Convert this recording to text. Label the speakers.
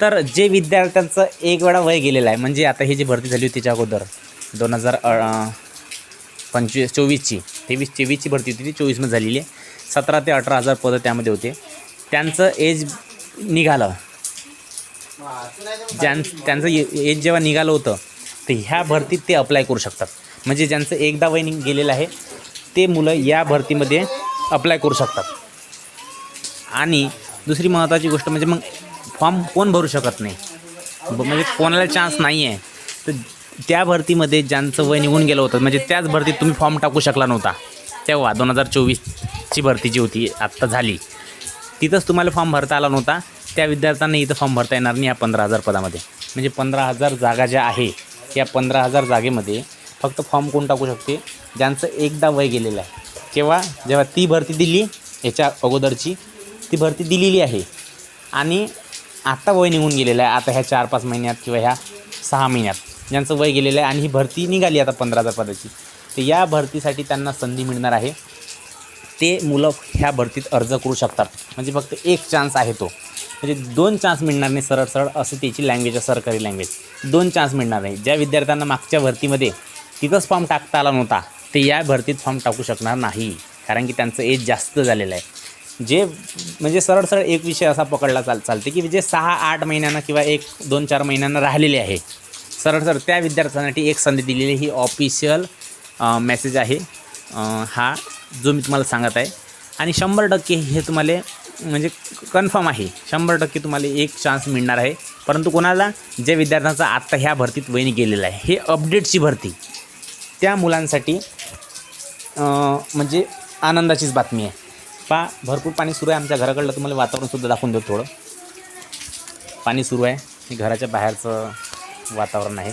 Speaker 1: तर जे विद्यार्थ्यांचं एक वेळा वय गेलेलं आहे म्हणजे आता ही जी भरती झाली होती त्याच्या अगोदर दोन हजार पंचवीस चोवीसची तेवीस चोवीसची भरती होती ती चोवीसमध्ये झालेली आहे. सतरा ते अठरा हजार पदं त्यामध्ये होते. त्यांचं एज निघालं. ज्यां त्यांचं एज जेव्हा निघालं होतं तर ह्या भरतीत ते अप्लाय करू शकतात. म्हणजे ज्यांचं एकदा वय नि- गेलेलं आहे ते मुलं या भरतीमध्ये अप्लाय करू शकतात. आणि दुसरी महत्त्वाची गोष्ट म्हणजे मग फॉर्म कोण भरू शकत नाही. म्हणजे कोणाला चान्स नाही आहे तर त्या भरतीमध्ये ज्यांचं वय निघून गेलं होतं म्हणजे त्याच भरतीत तुम्ही फॉर्म टाकू शकला नव्हता. तेव्हा दोन हजार चोवीसची भरती जी होती आत्ता झाली. तिथंच तुम्हाला फॉर्म भरता आला नव्हता. त्या विद्यार्थ्यांना इथं फॉर्म भरता येणार नाही या पंधरा हजार पदामध्ये. म्हणजे पंधरा हजार जागा ज्या आहे या पंधरा हजार जागेमध्ये फक्त फॉर्म कोण टाकू शकते? ज्यांचं एकदा वय गेलेलं आहे. केव्हा? जेव्हा ती भरती दिली याच्या अगोदरची ती भरती दिलेली आहे. आणि आत्ता वय निघून गेलेलं आहे. आता ह्या चार पाच महिन्यात किंवा ह्या सहा महिन्यात. ज्यांचं वय गेलेलं आहे आणि ही भरती निघाली आता पंधरा हजार पदाची. तर या भरतीसाठी त्यांना संधी मिळणार आहे. ते मुलं ह्या भरतीत अर्ज करू शकतात. म्हणजे फक्त एक चान्स आहे तो. म्हणजे दोन चान्स मिळणार नाही सरळ सरळ असं त्याची लँग्वेज आहे सरकारी लँग्वेज दोन चान्स मिळणार नाही. ज्या विद्यार्थ्यांना मागच्या भरतीमध्ये तिथंच फॉर्म टाकता आला नव्हता ते या भरतीत फॉर्म टाकू शकणार नाही. कारण की त्यांचं एज जास्त झालेलं आहे. जे म्हणजे सरळ सरळ एक विषय असा पकडला चाल चालते की जे सहा आठ महिन्यांना किंवा एक दोन चार महिन्यांना राहिलेले आहे. सरळ सरळ त्या विद्यार्थ्यांसाठी एक संधी दिलेली ही ऑफिशियल मेसेज आहे. हा जो मी तुम्हाला सांगत आहे. आणि शंभर टक्के हे तुम्हाला म्हणजे कन्फर्म आहे. शंभर टक्के तुम्हाला एक चान्स मिळणार आहे. परंतु कोणाला? ज्या विद्यार्थ्यांचा आत्ता ह्या भरतीत वहिनी गेलेलं आहे. हे अपडेटची भरती. त्या मुलांसाठी म्हणजे आनंदाचीच बातमी आहे. पा भरपूर पाणी सुरू आहे. आमच्या घराकडलं तुम्हाला वातावरणसुद्धा दाखवून देऊ थोडं. पाणी सुरू आहे. हे घराच्या बाहेरचं वातावरण आहे.